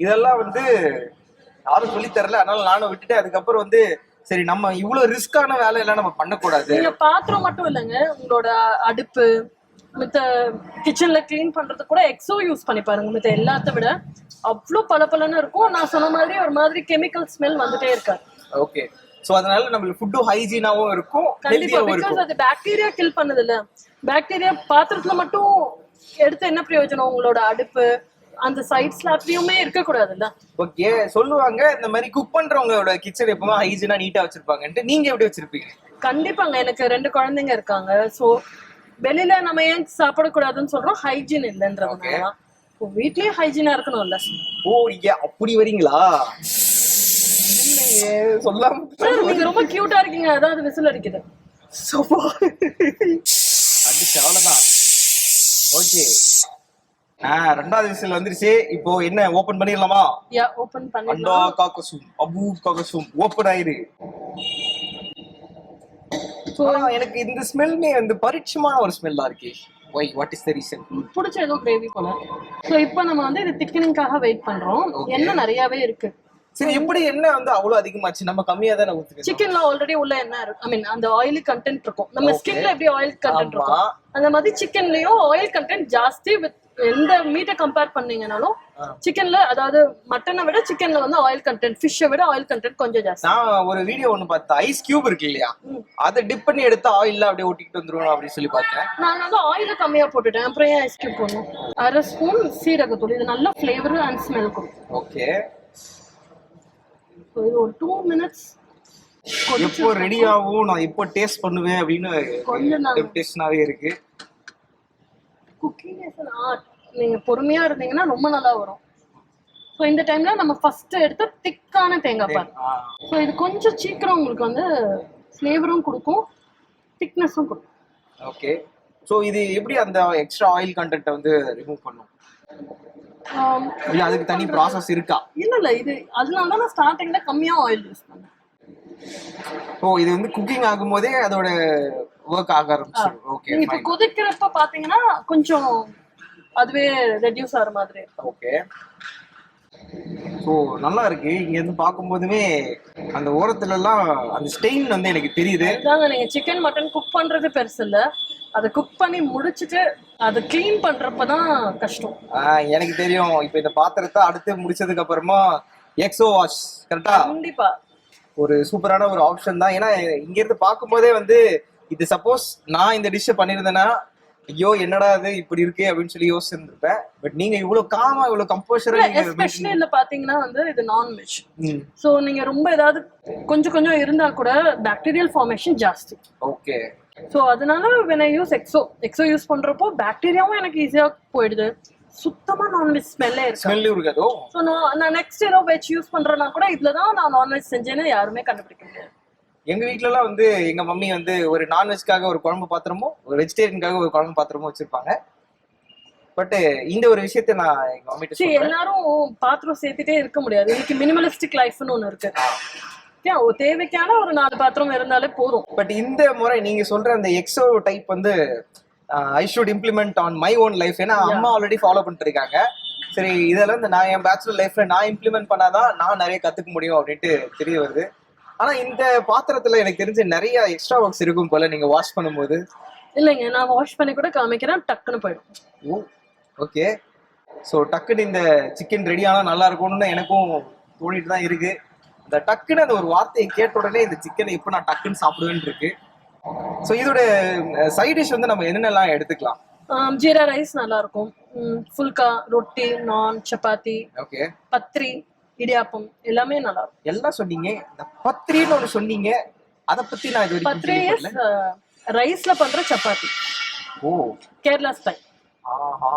இதெல்லாம் வந்து யாரும் சொல்லி தரல. அதனால நானும் விட்டுட்டு அதுக்கப்புறம் வந்து சரி நம்ம இவ்வளவு ரிஸ்கான வேலை எல்லாம் நம்ம பண்ணக்கூடாது. நீங்க பாத்திரம் மட்டும் இல்லைங்க. உங்களோட அடுப்பு மித்த கிச்சன்ல க்ளீன் பண்றது கூட எக்ஸோ யூஸ் பண்ணி பாருங்க. மித்த எல்லாத்த விட அவ்வளோ பளபளன்னு இருக்கும். நான் சொன்ன மாதிரி ஒரு மாதிரி கெமிக்கல் ஸ்மெல் வந்துட்டே இருக்காது. ஓகே. சோ அதனால நம்மளுக்கு ஃபுட்டும் ஹைஜீனாவும் இருக்கும் பிகாஸ் இருக்கும். அது பாக்டீரியா கில் பண்ணுது இல்ல பாக்டீரியா பாத்திரத்துல மட்டும் எடுத்து என்ன பிரயோஜனம்? உங்களோட அடுப்பு அந்த சைட் ஸ்லாப்லயுமே இருக்க கூடாதுல்ல ஓகே சொல்லுவாங்க இந்த மாதிரி குக் பண்றவங்களோட கிச்சன் எப்பவுமே ஹைஜீனா நீட்டா வச்சிருப்பாங்கன்ட்டு. நீங்க எப்படி வச்சிருப்பீங்க? கண்டிப்பாங்க எனக்கு ரெண்டு குழந்தைங்க இருக்காங்க. சோ வெளியில நம்ம ஏன் சாப்பிடக்கூடாதுன்னு சொல்றோம்? ஹைஜீன் இல்லைன்றதுனால. வீட்லயே ஹைஜீனா இருக்கணும்ல. ஓ நீங்க அப்படி வரீங்களா? சொல்லாம சார் நீங்க ரொம்ப கியூட்டா இருக்கீங்க. அதான் அது விசில் அடிக்குது. சப்பா. அடிச்சு அவ்வளவுதான் ஓகே. ரெண்டாவது விசில் வந்துருச்சு. இப்போ என்ன ஓபன் பண்ணிடலாமா? யா ஓபன் அண்டா பண்ணிடலாம் காக்கசும் அபு காக்கசும் ஓபன் ஆயிரு. எனக்கு இந்த ஸ்மெல்மே வந்து பரிட்சமான ஒரு ஸ்மெல்லா இருக்கு. Why what is the reason பிடிச்ச ஏதோ கிரேவி போல. ஸோ இப்போ நம்ம வந்து இது திக்கனிங்காக வெயிட் பண்றோம். எண்ணெய் நிறையவே இருக்கு. சரி எப்படி என்ன வந்து அவ்வளவு அதிகமாச்சு? நம்ம கம்மியா தானே ஊத்துக்கணும். சிக்கன்ல ஆல்ரெடி உள்ள என்ன இருக்கு? ஐ மீன் அந்த ஆயிலி கண்டென்ட் இருக்கும். நம்ம. ஸ்கின்ல எப்படி ஆயில் கண்டென்ட். இருக்கும்? அந்த மாதிரி சிக்கன்லயும் ஆயில் கண்டென்ட் ஜாஸ்தி வித் எந்த மீட்டை கம்பேர் பண்ணீங்கனாலும். சிக்கன்ல அதாவது மட்டனை விட சிக்கன்ல வந்து ஆயில் கண்டென்ட் ஃபிஷ்ஷை விட ஆயில் கண்டென்ட் கொஞ்சம் ஜாஸ்தி. நான் ஒரு வீடியோ ஒண்ணு பார்த்தேன். ஐஸ் கியூப் இருக்கு இல்லையா? அதை டிப் பண்ணி எடுத்து ஆயில்ல அப்படியே ஒட்டிக்கிட்டு வந்துருவோம் அப்படின்னு சொல்லி பார்த்தேன். நான் வந்து ஆயில கம்மியா போட்டுட்டேன். அப்புறம் ஏன் ஐஸ் கியூப் போடணும்? அரை ஸ்பூன் சீரகத்தூள். இது நல்ல ஃப்ளேவர் அண்ட் ஸ்மெல் கொடுக்கும் ஓகே ஸோ இது ஒரு டூ மினிட்ஸ் எப்போ ரெடி ஆகும் நான் எப்போ டேஸ்ட் பண்ணுவேன் அப்படின்னு கொஞ்சம். டெம்டேஷனாவே இருக்கு. குக்கிங் இஸ் ஆர்ட் நீங்க பொறுமையா இருந்தீங்கன்னா ரொம்ப நல்லா வரும். ஸோ இந்த டைம்ல நம்ம ஃபர்ஸ்ட் எடுத்து திக்கான தேங்காய் பால். ஸோ இது கொஞ்சம் சீக்கிரம் உங்களுக்கு வந்து ஃப்ளேவரும் கொடுக்கும் திக்னஸும் கொடுக்கும். ஓகே ஸோ இது எப்படி அந்த எக்ஸ்ட்ரா ஆயில் கண்டென்ட்டை வந்து ரிமூவ் பண்ணும்? இல்ல அதுக்கு தனி ப்ராசஸ் இருக்கா? இல்ல இல்ல இது அதனால தான் நான் ஸ்டார்டிங்ல கம்மியா ஆயில் யூஸ் பண்ணேன். ஓ இது வந்து குக்கிங் ஆகும்போதே அதோட ஒர்க் ஆக ஆரம்பிச்சிடும் ஓகே இப்போ கொதிக்கிறப்ப பாத்தீங்கன்னா கொஞ்சம் அதுவே ரெடியூஸ் ஆகிற மாதிரி. ஓகே ஸோ நல்லா இருக்கு. இங்க இருந்து பார்க்கும்போதுமே அந்த ஓரத்துல எல்லாம் அந்த ஸ்டெயின் வந்து எனக்கு தெரியுது. நீங்க சிக்கன் மட்டன் குக் பண்றது பெருசு இல்ல. அதை குக் பண்ணி முடிச்சிட்டு அதை க்ளீன் பண்றப்ப தான் கஷ்டம். ஆஹ் எனக்கு தெரியும். இப்போ இந்த பாத்திரத்தை அடுத்து முடிச்சதுக்கு அப்புறமா எக்ஸோ வாஷ் கரெக்டா கண்டிப்பா. ஒரு சூப்பரான ஒரு ஆப்ஷன் தான். ஏன்னா இங்க இருந்து பார்க்கும்போதே வந்து இது சப்போஸ் நான் இந்த டிஷ்ஷை பண்ணியிருந்தேன்னா ஐயோ என்னடா இது? இப்படி இருக்கே அப்படின்னு சொல்லி யோசிச்சிருந்திருப்பேன். பட் நீங்க இவ்வளவு காமா இவ்வளவு கம்போஷரா எஸ்பெஷலி இதுல பாத்தீங்கன்னா வந்து இது நான்வெஜ் ஸோ நீங்க ரொம்ப ஏதாவது கொஞ்சம் கொஞ்சம் இருந்தா கூட பாக்டீரியல் ஃபார்மேஷன் ஜாஸ்தி. ஓகே ஸோ அதனால when I use Exo Exo use பண்றப்போ பாக்டீரியாவும் எனக்கு ஈஸியா போயிடுது. சுத்தமா நான்வெஜ் ஸ்மெல்லே இருக்கு ஸ்மெல் இருக்காதோ? ஸோ நான் நான் நெக்ஸ்ட் ஏதோ வெஜ் யூஸ் பண்றேன்னா கூட இதுல தான் நான் நான்வெஜ் செஞ்சேன்னு யாருமே கண்டுபிடிக்க முடியாது. எங்க வீட்ல எல்லாம் வந்து எங்க மம்மி வந்து ஒரு நான்வெஜ்க்காக ஒரு குழம்பு பாத்திரமும் ஒரு வெஜிடேரியனுக்காக ஒரு குழம்பு பாத்திரமும் வச்சிருப்பாங்க. பட் இந்த ஒரு விஷயத்த நான் எங்க மம்மிட்ட சரி எல்லாரும் பாத்திரம் சேர்த்துட்டே இருக்க முடியாது. இன்னைக்கு மினிமலிஸ்டிக் லைஃப்னு ஒன்று இருக்கு. தேவைக்கான ஒரு நாலு பாத்திரம் இருந்தாலே போதும். பட் இந்த முறை நீங்க சொல்ற அந்த எக்ஸோ டைப் வந்து I should implement on my own life ஏன்னா அம்மா ஆல்ரெடி ஃபாலோ பண்ணிட்டு இருக்காங்க. சரி இதெல்லாம் இந்த நான் என் பேச்சுலர் லைஃப்ல நான் இம்ப்ளிமெண்ட் பண்ணாதான் நான் நிறைய கத்துக்க முடியும் அப்படின்ட்டு தெரிய வருது. ஆனா இந்த பாத்திரத்துல எனக்கு தெரிஞ்ச நிறைய எக்ஸ்ட்ரா ஒர்க்ஸ் இருக்கும் போல நீங்க வாஷ் பண்ணும்போது. இல்லைங்க நான் வாஷ் பண்ணி கூட காமிக்கிறேன் டக்குன்னு போயிடும். ஓ ஓகே ஸோ டக்குன்னு இந்த சிக்கன் ரெடி ஆனா நல்லா இருக்கும்னு எனக்கும் தோணிட்டு தான் இருக்கு. இந்த டக்குன்னு அந்த ஒரு வார்த்தையை கேட்ட உடனே இந்த சிக்கனை எப்போ நான் டக்குன்னு சாப்பிடுவேன்னு இருக்கு. ஸோ இதோட சைட் டிஷ் வந்து நம்ம என்னென்னலாம் எடுத்துக்கலாம்? ஜீரா ரைஸ் நல்லா இருக்கும். ஃபுல்கா ரொட்டி நான் சப்பாத்தி ஓகே பத்ரி இடியாப்பம் எல்லாமே நல்லா இருக்கும். எல்லாம் சொன்னீங்க. இந்த பத்திரின்னு ஒண்ணு சொன்னீங்க. அத பத்தி நான் இது கேள்விப்படல. ரைஸ்ல பண்ற சப்பாத்தி. ஓ. கேரளா ஸ்டைல் ஆஹா.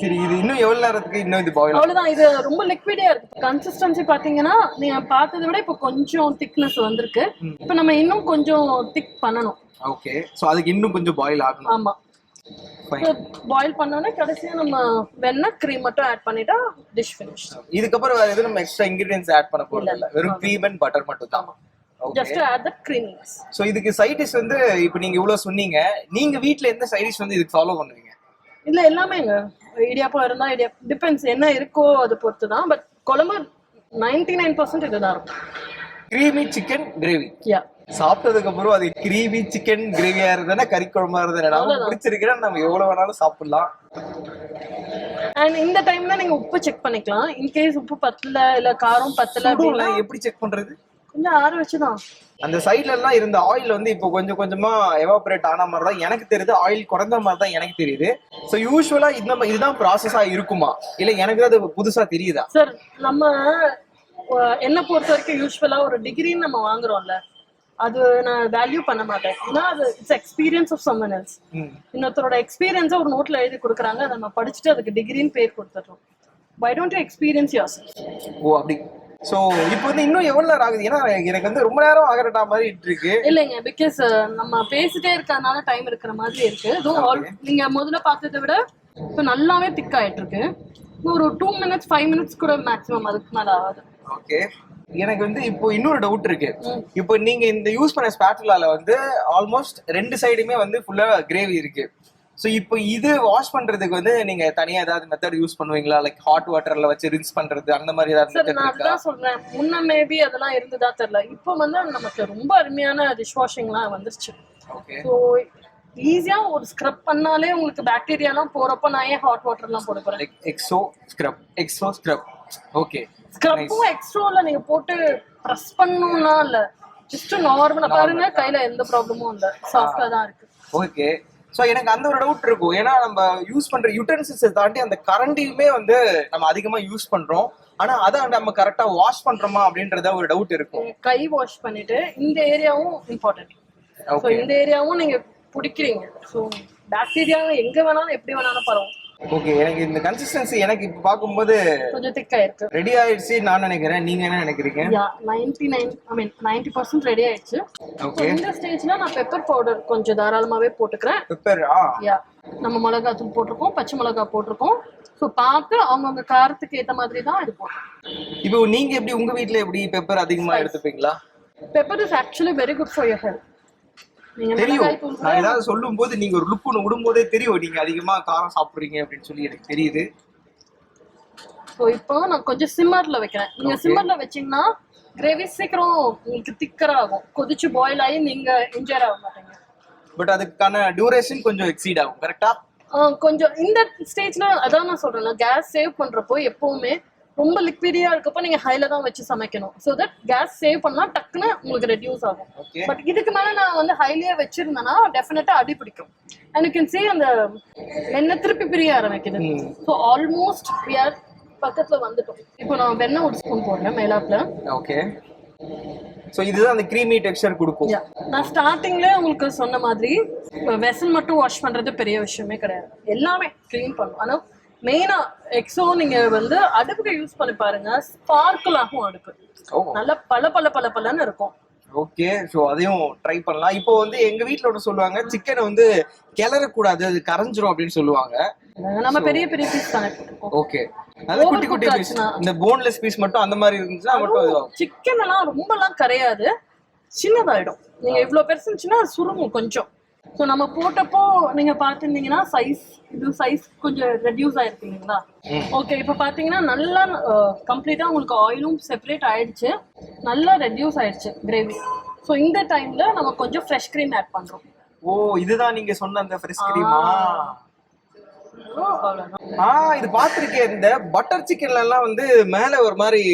சரி இது இன்னும் எவ்வளவு நேரத்துக்கு இன்னும் இது பாயில் அவ்வளவுதான். இது ரொம்ப லிக்விடா இருக்கு. கன்சிஸ்டன்சி பாத்தீங்கன்னா நீங்க பார்த்ததை விட இப்போ கொஞ்சம் திக்னஸ் வந்திருக்கு. இப்போ நம்ம இன்னும் கொஞ்சம் திக் பண்ணணும். ஓகே சோ அதுக்கு இன்னும் கொஞ்சம் பாயில் ஆகணும். ஆமா. பாயில் பண்ணோன்னே கடைசியா நம்ம வெண்ணெய் க்ரீம் மட்டும் ஆட் பண்ணிட்டா டிஷ் ஃபினிஷ் இதுக்கப்புறம் வேற எதுவும் நம்ம எக்ஸ்ட்ரா இன்கிரிடியன்ஸ் ஆட் பண்ண போறது இல்ல வெறும் க்ரீம் அண்ட் பட்டர் மட்டும் தான். Just add that creaminess so இதுக்கு சைட் டிஷ் வந்து இப்போ நீங்க இவ்வளவு சொன்னீங்க. நீங்க வீட்ல எந்த சைட் டிஷ் வந்து இதுக்கு ஃபாலோ பண்ணுவீங்க? இல்ல எல்லாமேங்க இடியாப்பம் இருந்தா இடியாப்பம். டிபெண்ட்ஸ் என்ன இருக்கோ அது பொறுத்து தான் பட் குழம்பு நைன்டி நைன் பர்சன்ட் இதுதான். இருக்கும் கிரீமி சிக்கன் கிரேவி யா சாப்பிட்டதுக்கு அப்புறம் அது கிரீமி சிக்கன் கிரேவியா இருந்தா கறி குழம்பா இருந்தா. பிடிச்சிருக்கிறேன். நம்ம எவ்வளவு வேணாலும் சாப்பிடலாம். அண்ட் இந்த டைம்ல நீங்க உப்பு செக் பண்ணிக்கலாம். இன்கேஸ் உப்பு பத்தல இல்ல காரம் பத்தல அப்படின்னா எப்படி செக் பண்றது? கொஞ்சம் ஆற வச்சுதான். அந்த சைடுல எல்லாம் இருந்த ஆயில் வந்து இப்போ கொஞ்சம் கொஞ்சமா எவாபரேட் ஆன மாதிரி தான் எனக்கு தெரியுது. ஆயில் குறைந்த மாதிரி தான் எனக்கு தெரியுது. ஸோ யூஸ்வலா இந்த இதுதான் ப்ராசஸா இருக்குமா? இல்ல எனக்கு அது புதுசா தெரியுதா? சார் நம்ம என்ன பொறுத்த வரைக்கும் யூஸ்வலா ஒரு டிகிரின்னு நம்ம வாங்குறோம்ல. அது நான் வேல்யூ பண்ண மாட்டேன். ஏன்னா அது it's experience of someone else. இன்னொருத்தரோட எக்ஸ்பீரியன்ஸை ஒரு நோட்ல எழுதி கொடுக்குறாங்க. அதை நம்ம படிச்சுட்டு அதுக்கு டிகிரின்னு பேர் கொடுத்துட்றோம். Why don't you experience your oh அப்படி. சோ இப்போ வந்து இன்னும் எவ்வளவு நேரம் ஆகுது? ஏன்னா எனக்கு வந்து ரொம்ப நேரம் ஆகிறட்டா மாதிரி இருக்கு. இல்லைங்க பிகாஸ் நம்ம பேசிட்டே இருக்கறதுனால டைம் இருக்கிற மாதிரி இருக்கு. all- நீங்க முதல்ல பார்த்ததை விட இப்போ நல்லாவே திக் ஆயிட்டு இருக்கு. ஒரு டூ மினிட்ஸ் ஃபைவ் மினிட்ஸ் கூட மேக்ஸிமம் அதுக்கு மேல ஆகாது. ஓகே எனக்கு வந்து இப்போ இன்னொரு டவுட் இருக்கு. இப்போ நீங்க இந்த யூஸ் பண்ண ஸ்பேட்டுலால வந்து ஆல்மோஸ்ட் ரெண்டு சைடுமே வந்து ஃபுல்லா கிரேவி இருக்கு. ஸோ இப்போ இது வாஷ் பண்றதுக்கு வந்து நீங்க தனியா ஏதாவது மெத்தட் யூஸ் பண்ணுவீங்களா? லைக் ஹாட் வாட்டர்ல வச்சு ரின்ஸ் பண்றது அந்த மாதிரி ஏதாவது நான் சொல்றேன். முன்ன மேபி அதெல்லாம் இருந்ததா தெரியல. இப்போ வந்து நமக்கு ரொம்ப அருமையான டிஷ் வாஷிங்லாம் வந்துருச்சு ஸோ ஈஸியா ஒரு ஸ்க்ரப் பண்ணாலே உங்களுக்கு பாக்டீரியாலாம் போறப்ப நான் ஏன் ஹாட் வாட்டர்லாம் போட போறேன்? Like Exo scrub Exo scrub okay ஸ்க்ரப்பும் எக்ஸ்ட்ரோல நீங்க போட்டு ப்ரெஸ் பண்ணணும்னா இல்ல. ஜஸ்ட் நார்மலா பாருங்க கையில எந்த ப்ராப்ளமும் இல்ல. சாஃப்டா தான் இருக்கு. ஓகே ஸோ எனக்கு அந்த ஒரு டவுட் இருக்கும். ஏன்னா நம்ம யூஸ் பண்ற யூட்டன்சில்ஸை தாண்டி அந்த கரண்டியுமே வந்து நம்ம அதிகமா யூஸ் பண்றோம். ஆனா அதை நம்ம கரெக்டா வாஷ் பண்றோமா அப்படின்றத ஒரு டவுட் இருக்கும். கை வாஷ் பண்ணிட்டு இந்த ஏரியாவும் இம்பார்ட்டன்ட் ஸோ இந்த ஏரியாவும் நீங்க பிடிக்கிறீங்க. ஸோ பாக்டீரியா எங்க வேணாலும் எப்படி வேணாலும் பரவும். ஓகே எனக்கு இந்த கன்சிஸ்டன்சி எனக்கு இப்போ பார்க்கும்போது கொஞ்சம் திக்கா இருக்கு. ரெடி ஆயிடுச்சு நான் நினைக்கிறேன். நீங்க என்ன நினைக்கிறீங்க? Ninety nine I mean ninety percent ready ஆயிடுச்சு. ஓகே இந்த ஸ்டேஜ்ல நான் பெப்பர் பவுடர் கொஞ்சம் தாராளமாவே போட்டுக்கிறேன். பெப்பர் யா நம்ம மிளகாய் தூள் போட்டிருக்கோம் பச்சை மிளகாய் போட்டிருக்கோம். ஸோ பார்த்து அவங்கவுங்க காரத்துக்கு ஏத்த மாதிரி தான் இது போடுறோம் இப்போ நீங்க எப்படி உங்க வீட்ல எப்படி பெப்பர் அதிகமா எடுத்துப்பீங்களா? Pepper is actually very good for your health தெரியும். நான் ஏதாவது சொல்லும் போது நீங்க ஒரு லுப் ஒன்று விடும்போதே தெரியும். நீங்க அதிகமா காரம் சாப்பிடுறீங்க அப்படின்னு சொல்லி எனக்கு தெரியுது. ஸோ இப்போ நான் கொஞ்சம் சிம்மர்ல வைக்கிறேன். நீங்க சிம்மர்ல வச்சீங்கன்னா கிரேவி சீக்கிரம் உங்களுக்கு திக்கர் ஆகும். கொதிச்சு பாயில் ஆகி நீங்க என்ஜாய் ஆக மாட்டீங்க. பட் அதுக்கான டியூரேஷன் கொஞ்சம் எக்ஸீட் ஆகும் கரெக்டா கொஞ்சம் இந்த ஸ்டேஜ்ல அதான் நான் சொல்றேன் கேஸ் சேவ் பண்றப்போ எப்பவுமே ரொம்ப லிக்விடியா இருக்கப்போ நீங்க ஹைல தான் வச்சு சமைக்கணும். ஸோ தட் கேஸ் சேவ் பண்ணா டக்குன்னு உங்களுக்கு ரெடியூஸ் ஆகும். பட் இதுக்கு மேல நான் வந்து ஹைலியே வச்சிருந்தேன்னா டெஃபினட்டா அடி பிடிக்கும். அண்ட் கேன் see அந்த வெண்ணெய் திருப்பி பிரிய ஆரம்பிக்குது. ஸோ ஆல்மோஸ்ட் we are பக்கத்துல வந்துட்டோம். இப்போ நான் வெண்ணெய் ஒரு ஸ்பூன் போடுறேன் மேலாப்ல ஓகே ஸோ இதுதான் அந்த க்ரீமி டெக்ஸ்சர் கொடுக்கும். நான் ஸ்டார்டிங்ல உங்களுக்கு சொன்ன மாதிரி வெசல் மட்டும் வாஷ் பண்றது பெரிய விஷயமே கிடையாது. எல்லாமே க்ளீன் பண்ணும். ஆனா மெயினா எக்ஸோ நீங்க வந்து அடுப்புக்கு யூஸ் பண்ணி பாருங்க ஸ்பார்க்கிள் ஆகும் அடுப்பு. நல்ல பல பல பல பலன்னு இருக்கும். ஓகே ஸோ அதையும் ட்ரை பண்ணலாம். இப்போ வந்து எங்க வீட்ல ஒன்று சொல்லுவாங்க சிக்கனை வந்து கிளறக்கூடாது அது கரைஞ்சிரும் அப்படின்னு சொல்லுவாங்க. நம்ம பெரிய பெரிய பீஸ் தானே ஓகே அது குட்டி குட்டி பீஸ். இந்த போன்லெஸ் பீஸ் மட்டும் அந்த மாதிரி இருந்துச்சுன்னா மட்டும் சிக்கன் எல்லாம் ரொம்பலாம் கரையாது. சின்னதாயிடும். நீங்க இவ்வளவு பெருசு இருந்துச்சுன்னா அது சுருங்கும் கொஞ்சம். ஸோ நம்ம போட்டப்போ நீங்க பார்த்துருந்தீங்கன்னா சைஸ் இது சைஸ் கொஞ்சம் ரெடியூஸ் ஆயிருக்கு இல்லைங்களா ஓகே இப்போ பார்த்தீங்கன்னா நல்லா கம்ப்ளீட்டா உங்களுக்கு ஆயிலும் செப்பரேட் ஆயிடுச்சு. நல்லா ரெடியூஸ் ஆயிடுச்சு கிரேவி ஸோ இந்த டைம்ல நம்ம கொஞ்சம் ஃப்ரெஷ் க்ரீம் ஆட் பண்றோம். ஓ இதுதான் நீங்க சொன்ன அந்த ஃப்ரெஷ் கிரீமா ஆ. இது பாத்திருக்கேன் இந்த பட்டர் சிக்கன்ல எல்லாம் வந்து மேல ஒரு மாதிரி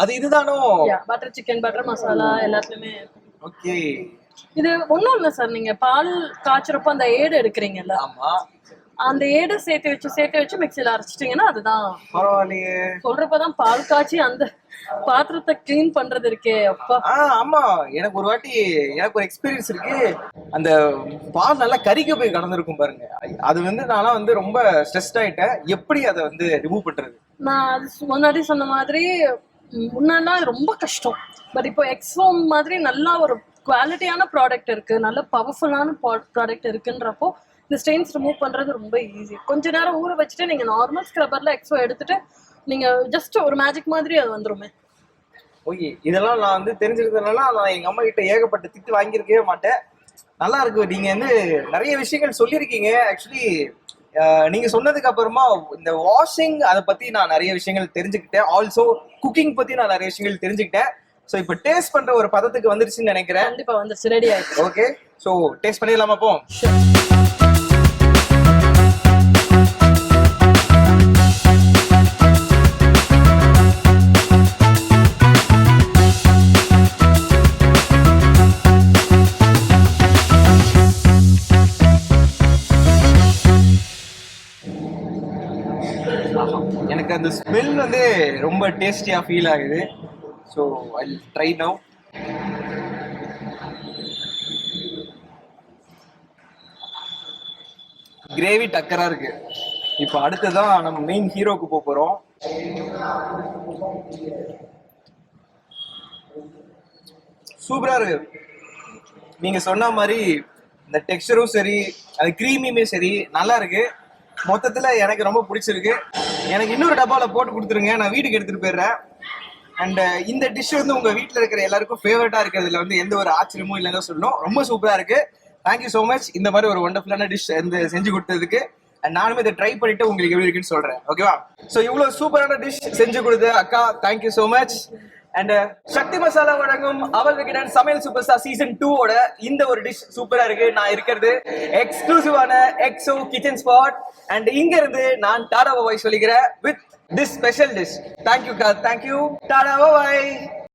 அது இதுதானோ? பட்டர் சிக்கன் பட்டர் மசாலா எல்லாத்துலயுமே. ஓகே இது ஒன்றும் இல்லை சார். நீங்க பால் காய்ச்சறப்போ அந்த ஏடு எடுக்கிறீங்கல்ல? ஆமா. அந்த ஏடு சேர்த்து வச்சு சேர்த்து வச்சு மிக்சியில் அரைச்சிட்டிங்கன்னா அதுதான். பரவாயில்லையே. சொல்றப்பதான் பால் காய்ச்சி அந்த பாத்திரத்தை க்ளீன் பண்றது இருக்கே அப்பா. ஆமா. எனக்கு ஒரு வாட்டி எனக்கு ஒரு எக்ஸ்பீரியன்ஸ் இருக்கு. அந்த பால் நல்லா கறிக்க போய் கடந்திருக்கும் பாருங்க. அது வந்து நான்லாம் வந்து ரொம்ப ஸ்ட்ரெஸ்ட் ஆயிட்டேன். எப்படி அதை வந்து ரிமூவ் பண்றது? நான் அது முன்னாடி சொன்ன மாதிரி முன்னாடிலாம் ரொம்ப கஷ்டம். பட் இப்போ எக்ஸ்ஃபோம் மாதிரி நல்லா ஒரு குவாலிட்டியான ப்ராடக்ட் இருக்குது நல்ல பவர்ஃபுல்லான ப்ராடக்ட் இருக்குன்றப்போ இந்த ஸ்டெயின்ஸ் ரிமூவ் பண்ணுறது ரொம்ப ஈஸி கொஞ்ச நேரம் ஊற வச்சுட்டு நீங்கள் நார்மல் ஸ்க்ரப்பரில் எக்ஸ்போ எடுத்துட்டு நீங்கள் ஜஸ்ட் ஒரு மேஜிக் மாதிரி அது வந்துருமே. ஓகே இதெல்லாம் நான் வந்து தெரிஞ்சுக்கிறதுனால நான் எங்கள் அம்மா கிட்ட ஏகப்பட்ட திட்டு வாங்கியிருக்கவே மாட்டேன். நல்லா இருக்கு. நீங்க வந்து நிறைய விஷயங்கள் சொல்லியிருக்கீங்க. ஆக்சுவலி நீங்க சொன்னதுக்கு அப்புறமா இந்த வாஷிங் அதை பத்தி நான் நிறைய விஷயங்கள் தெரிஞ்சுக்கிட்டேன். ஆல்சோ குக்கிங் பத்தி நான் நிறைய விஷயங்கள் தெரிஞ்சுக்கிட்டேன். ஸோ இப்போ டேஸ்ட் பண்ற ஒரு பதத்துக்கு வந்துருச்சுன்னு நினைக்கிறேன். கண்டிப்பா வந்துருச்சு ரெடி ஆயிடுச்சு. ஓகே ஸோ டேஸ்ட் பண்ணிடலாமா அப்போ. எனக்கு அந்த ஸ்மெல் வந்து ரொம்ப டேஸ்டியா ஃபீல் ஆகுது. So I try now gravy டக்கரா இருக்கு. இப்போ அடுத்ததான் நம்ம மெயின் ஹீரோக்கு போக போறோம். சூப்பரா இருக்கு. நீங்க சொன்ன மாதிரி இந்த டெக்ஸ்டரும் சரி அது கிரீமியுமே சரி நல்லா இருக்கு. மொத்தத்துல எனக்கு ரொம்ப பிடிச்சிருக்கு. எனக்கு இன்னொரு டப்பால போட்டு கொடுத்துருங்க. நான் வீட்டுக்கு எடுத்துட்டு போயிடுறேன். அண்ட் uh, இந்த டிஷ் வந்து உங்க வீட்ல இருக்கிற எல்லாருக்கும் ஃபேவரட்டா இருக்கிறதுல வந்து எந்த ஒரு ஆச்சரியமும் இல்லைன்னு சொல்லணும். ரொம்ப சூப்பரா இருக்கு. தேங்க்யூ ஸோ மச் இந்த மாதிரி ஒரு ஒண்டர்ஃபுல்லான டிஷ் வந்து செஞ்சு கொடுத்ததுக்கு. நானும் இதை ட்ரை பண்ணிட்டு உங்களுக்கு எப்படி இருக்குன்னு சொல்றேன். ஓகேவா ஸோ இவ்வளவு சூப்பரான டிஷ் செஞ்சு கொடுத்த அக்கா thank you so much and Sakthi Masala வழங்கும் அவல் விகடன் சமையல் சூப்பர் ஸ்டார் சீசன் டூவோட இந்த ஒரு டிஷ் சூப்பரா இருக்கு. நான் இருக்கிறது எக்ஸ்க்ளூசிவான எக்ஸோ கிச்சன் ஸ்பாட் அண்ட் இங்க இருந்து நான் டாடா பாய் சொல்லிக்கிறேன் with this special dish. Thank you, thank you. Tada! bye-bye.